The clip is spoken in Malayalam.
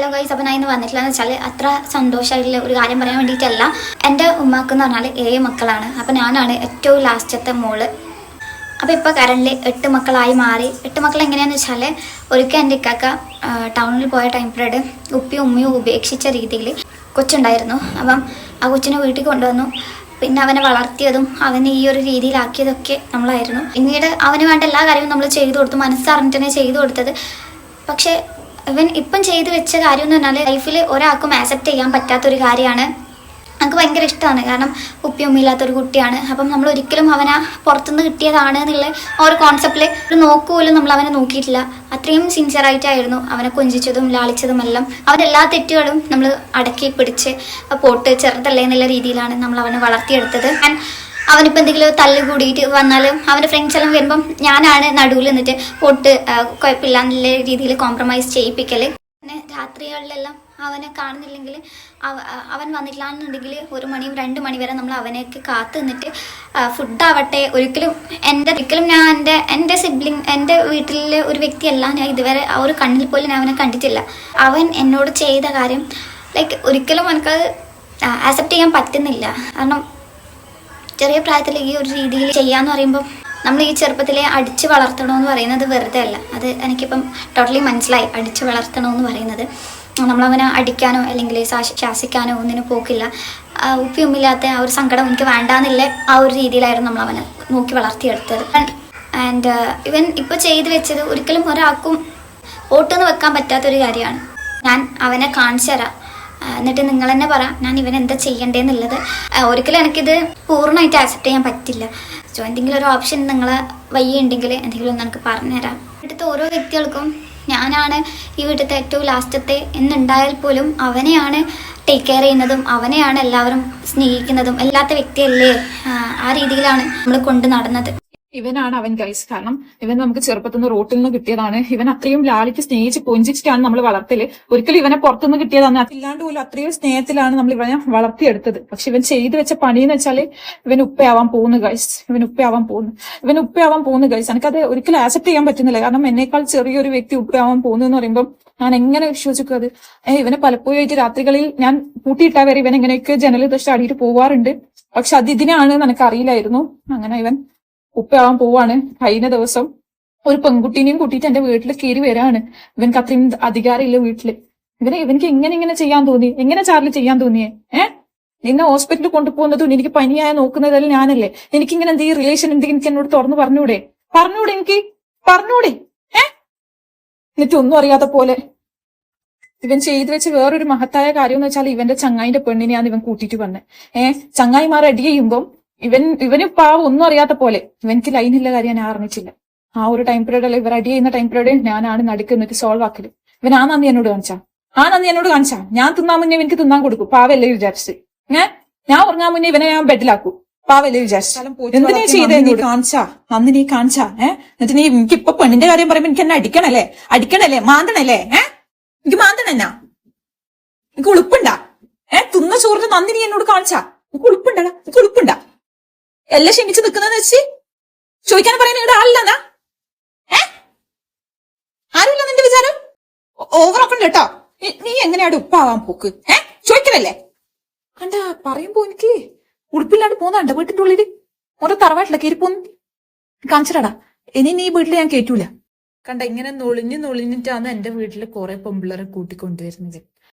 ഹലോ ഗൈസ് അപ്പം ഞാൻ ഇന്ന് വന്നിട്ടില്ല എന്ന് വെച്ചാൽ അത്ര സന്തോഷമായിട്ടുള്ള ഒരു കാര്യം പറയാൻ വേണ്ടിയിട്ടല്ല. എന്റെ ഉമ്മാക്ക് എന്ന് പറഞ്ഞാൽ ഏഴ് മക്കളാണ്. അപ്പം ഞാനാണ് ഏറ്റവും ലാസ്റ്റത്തെ മോൾ. അപ്പോൾ ഇപ്പോൾ കറണ്ടിൽ എട്ട് മക്കളായി മാറി. എട്ട് മക്കൾ എങ്ങനെയാണെന്ന് വെച്ചാൽ ഒരിക്കൽ എന്റെ ഇക്കാക്ക ടൗണിൽ പോയ ടൈം പീരീഡ് ഉപ്പിയും ഉമ്മയും ഉപേക്ഷിച്ച രീതിയിൽ കൊച്ചുണ്ടായിരുന്നു. അപ്പം ആ കൊച്ചിനെ വീട്ടിൽ കൊണ്ടുവന്നു. പിന്നെ അവനെ വളർത്തിയതും അവനെ ഈ ഒരു രീതിയിലാക്കിയതൊക്കെ നമ്മളായിരുന്നു. പിന്നീട് അവന് വേണ്ട എല്ലാ കാര്യവും നമ്മൾ ചെയ്തു കൊടുത്തു. മനസ്സറിഞ്ഞിട്ട് തന്നെ ചെയ്തു കൊടുത്തത്. പക്ഷേ ഇവൻ ഇപ്പം ചെയ്തു വെച്ച കാര്യം എന്ന് പറഞ്ഞാൽ ലൈഫിൽ ഒരാൾക്കും ആക്സെപ്റ്റ് ചെയ്യാൻ പറ്റാത്തൊരു കാര്യമാണ്. നമുക്ക് ഭയങ്കര ഇഷ്ടമാണ് കാരണം ഉപ്പി ഉമ്മയില്ലാത്തൊരു കുട്ടിയാണ്. അപ്പം നമ്മൾ ഒരിക്കലും അവനെ പുറത്തുനിന്ന് കിട്ടിയതാണ് എന്നുള്ള ആ ഒരു കോൺസെപ്റ്റിൽ ഒരു നോക്കുപോലും നമ്മൾ അവനെ നോക്കിയിട്ടില്ല. അത്രയും സിൻസിയറായിട്ടായിരുന്നു അവനെ കൊഞ്ചിച്ചതും ലാളിച്ചതും എല്ലാം. അവന്റെ എല്ലാ തെറ്റുകളും നമ്മൾ അടക്കി പിടിച്ച് പോട്ട് ചെറുതല്ലേ എന്നുള്ള രീതിയിലാണ് നമ്മൾ അവനെ വളർത്തിയെടുത്തത്. ഞാൻ അവനിപ്പോൾ എന്തെങ്കിലും തല്ല് കൂടിയിട്ട് വന്നാലും അവന്റെ ഫ്രണ്ട്സ് എല്ലാം വരുമ്പം ഞാനാണ് നടുവിൽ നിന്നിട്ട് പൊട്ട് കുഴപ്പമില്ല എന്നുള്ള രീതിയിൽ കോംപ്രമൈസ് ചെയ്യിപ്പിക്കൽ പിന്നെ രാത്രികളിലെല്ലാം അവനെ കാണുന്നില്ലെങ്കിൽ അവൻ വന്നിട്ടില്ല എന്നുണ്ടെങ്കിൽ ഒരു മണിയും രണ്ട് മണി വരെ നമ്മൾ അവനെയൊക്കെ കാത്തു നിന്നിട്ട് ഫുഡാവട്ടെ ഒരിക്കലും എന്റെ ഒരിക്കലും ഞാൻ എന്റെ എന്റെ സിബ്ലിങ് എന്റെ വീട്ടിലെ ഒരു വ്യക്തിയല്ല. ഞാൻ ഇതുവരെ ആ ഒരു കണ്ണിൽ പോലും ഞാൻ അവനെ കണ്ടിട്ടില്ല. അവൻ എന്നോട് ചെയ്ത കാര്യം ലൈക്ക് ഒരിക്കലും എനിക്കത് ആക്സെപ്റ്റ് ചെയ്യാൻ പറ്റുന്നില്ല. കാരണം ചെറിയ പ്രായത്തിൽ ഈ ഒരു രീതിയിൽ ചെയ്യാന്ന് പറയുമ്പോൾ നമ്മൾ ഈ ചെറുപ്പത്തിലെ അടിച്ചു വളർത്തണമെന്ന് പറയുന്നത് വെറുതെ അല്ല. അത് എനിക്കിപ്പം ടോട്ടലി മനസ്സിലായി. അടിച്ചു വളർത്തണമെന്ന് പറയുന്നത്. നമ്മളവനെ അടിക്കാനോ അല്ലെങ്കിൽ ശാസി- ശാസിക്കാനോ ഒന്നിനും പോക്കില്ല. ഉപ്പിയുമില്ലാത്ത ആ ഒരു സങ്കടം എനിക്ക് വേണ്ടാന്നില്ല? ആ ഒരു രീതിയിലായിരുന്നു നമ്മളവനെ നോക്കി വളർത്തിയെടുത്തത്. ആൻഡ് ഇവൻ ഇപ്പോൾ ചെയ്തു വെച്ചത് ഒരിക്കലും ഒരാൾക്കും ഓട്ടെന്ന് വെക്കാൻ പറ്റാത്തൊരു കാര്യമാണ്. ഞാൻ അവനെ കാണിച്ചു തരാം. എന്നിട്ട് നിങ്ങൾ തന്നെ പറ ഞാൻ ഇവൻ എന്താ ചെയ്യണ്ടേന്നുള്ളത്. ഒരിക്കലും എനിക്കിത് പൂർണമായിട്ട് ആക്സെപ്റ്റ് ചെയ്യാൻ പറ്റില്ല. സോ എന്തെങ്കിലും ഒരു ഓപ്ഷൻ നിങ്ങൾ വയ്യ ഉണ്ടെങ്കിൽ എന്തെങ്കിലും ഒന്ന് എനിക്ക് പറഞ്ഞുതരാം ഇവിടുത്തെ ഓരോ വ്യക്തികൾക്കും ഞാനാണ് ഈ വീട്ടിലത്തെ ഏറ്റവും ലാസ്റ്റത്തെ എന്നുണ്ടായാൽ പോലും അവനെയാണ് ടേക്ക് കെയർ ചെയ്യുന്നതും അവനെയാണ് എല്ലാവരും സ്നേഹിക്കുന്നതും എല്ലാത്ത വ്യക്തിയല്ലേ ആ രീതിയിലാണ് നമ്മൾ കൊണ്ട് നടന്നത്. ഇവനാണ് അവൻ ഗൈസ് കാരണം ഇവൻ നമുക്ക് ചെറുപ്പത്തിൽ നിന്ന് റോട്ടിൽ നിന്ന് കിട്ടിയതാണ്. ഇവൻ അത്രയും ലാളിക്ക് സ്നേഹിച്ച് കൊഞ്ചിച്ചിട്ടാണ് നമ്മൾ വളർത്തൽ. ഒരിക്കലും ഇവനെ പുറത്തുനിന്ന് കിട്ടിയതാണ്. അതില്ലാണ്ട് പോലും അത്രയും സ്നേഹത്തിലാണ് നമ്മൾ ഇവനെ വളർത്തിയെടുത്തത്. പക്ഷെ ഇവൻ ചെയ്തു വെച്ച പണി എന്ന് വെച്ചാൽ ഇവൻ ഉപ്പയാവാൻ പോകുന്നു ഗൈസ് ഇവൻ ഉപ്പയാവാൻ പോകുന്നു ഇവൻ ഉപ്പയാവാൻ പോകുന്നു ഗൈസ് എനിക്കത് ഒരിക്കലും ആക്സെപ്റ്റ് ചെയ്യാൻ പറ്റുന്നില്ല. കാരണം എന്നേക്കാൾ ചെറിയൊരു വ്യക്തി ഉപ്പയാവാൻ പോകുന്നു എന്ന് പറയുമ്പോൾ ഞാൻ എങ്ങനെ വിശ്വസിക്കും അത്? ഇവനെ പലപ്പോഴും രാത്രികളിൽ ഞാൻ കൂട്ടിയിട്ടാ വരെ ഇവൻ എങ്ങനെയൊക്കെ ജനലിൽ ദശ അടിയിട്ട് പോവാറുണ്ട്. പക്ഷെ അത് ഇതിനാണ് എനിക്ക് അറിയില്ലായിരുന്നു അങ്ങനെ ഇവൻ ഉപ്പയാവാൻ പോവാണ്. കഴിഞ്ഞ ദിവസം ഒരു പെൺകുട്ടീനെയും കൂട്ടിയിട്ട് എന്റെ വീട്ടിൽ കയറി വരാണ്. ഇവൻക്ക് അത്രയും അധികാരമില്ല വീട്ടിൽ. ഇവനെ ഇവനിക്ക് എങ്ങനെ ഇങ്ങനെ ചെയ്യാൻ തോന്നി. എങ്ങനെ ചാർലി ചെയ്യാൻ തോന്നിയേ? ഏ? നിന്നെ ഹോസ്പിറ്റലിൽ കൊണ്ടുപോകുന്നതും എനിക്ക് പനിയായ നോക്കുന്നതല്ല ഞാനല്ലേ. എനിക്ക് ഇങ്ങനെ എന്ത് എന്തെങ്കിലും റിലേഷൻ എന്തെങ്കിലും എനിക്ക് എന്നോട് തുറന്നു പറഞ്ഞൂടെ? പറഞ്ഞൂടെ എനിക്ക്? പറഞ്ഞൂടെ? ഏ? എന്നിട്ട് ഒന്നും അറിയാത്ത പോലെ ഇവൻ ചെയ്തു വെച്ച വേറൊരു മഹത്തായ കാര്യം എന്ന് വെച്ചാൽ ഇവന്റെ ചങ്ങായിന്റെ പെണ്ണിനെയാണ് ഇവൻ കൂട്ടിയിട്ട് വന്നത് ഏഹ് ചങ്ങായിമാർ അടി ചെയ്യുമ്പം ഇവൻ ഇവന് പാവം ഒന്നും അറിയാത്ത പോലെ ഇവനിക്ക് ലൈനില്ല കാര്യം ഞാൻ അറിഞ്ഞിട്ടില്ല. ആ ഒരു ടൈം പീരീഡ് അല്ല ഇവർ അടി ചെയ്യുന്ന ടൈം പീരീഡ് ഞാനാണ് നടുക്ക് എന്നിട്ട് സോൾവ് ആക്കൽ. ഇവൻ ആ നന്ദി എന്നോട് കാണിച്ചാ. ആ നന്ദി എന്നോട് കാണിച്ചാ. ഞാൻ തിന്നാൻ മുന്നേ എനിക്ക് തിന്നാൻ കൊടുക്കും. പാവല്ലേ വിചാരിച്ച് ഞാൻ ഞാൻ ഉറങ്ങാൻ മുന്നേ ഇവനെ ഞാൻ ബെഡിലാക്കും. പാവല്ലേ വിചാരിച്ചു എന്തിനാ ചെയ്തേ നീ കാണിച്ചാ. അന്ന് നീ കാണിച്ചാ. എന്നിട്ട് നീ എനിക്ക് ഇപ്പൊ പെണ്ണിന്റെ കാര്യം പറയുമ്പോ എനിക്ക് എന്നെ അടിക്കണല്ലേ? അടിക്കണല്ലേ? മാന്തണല്ലേ? ഏഹ് എനിക്ക് മാന്തണെന്നാ എനിക്ക് ഉളുപ്പുണ്ടാ. ഏഹ് തിന്ന ചോറിന്റെ നന്ദി നീ എന്നോട് കാണിച്ചാ. എനിക്ക് ഉളുപ്പുണ്ടാ എനിക്ക് ഉളുപ്പുണ്ടാ. എല്ലാം ക്ഷമിച്ച് നിൽക്കുന്നതെന്ന് വെച്ച് ചോദിക്കാൻ പറയുന്ന ഇവിടെ ആളില്ലെന്നാ ഏ? ആരുമില്ല നിന്റെ വിചാരം? ഓവറാക്കണ്ട കേട്ടോ. നീ- എങ്ങനെയാണ് ഉപ്പാവാൻ പോക്ക്? ഏ? ചോദിക്കണല്ലേ കണ്ട പറയുമ്പോ എനിക്ക് ഉടുപ്പില്ലാണ്ട് പോന്നാണ്ട വീട്ടിന്റെ ഉള്ളിൽ? ഓരോ തറവാട്ടില്ല കയറി പോന്ന് കാണിച്ചിട്ടാടാ ഇനി നീ വീട്ടിൽ ഞാൻ കേറ്റൂല. കണ്ട ഇങ്ങനെ നൊളിഞ്ഞ് നൊളിഞ്ഞിട്ടാണ് എന്റെ വീട്ടിൽ കുറെ പെമ്പിള്ളേരെ കൂട്ടിക്കൊണ്ടുവരുന്നത്.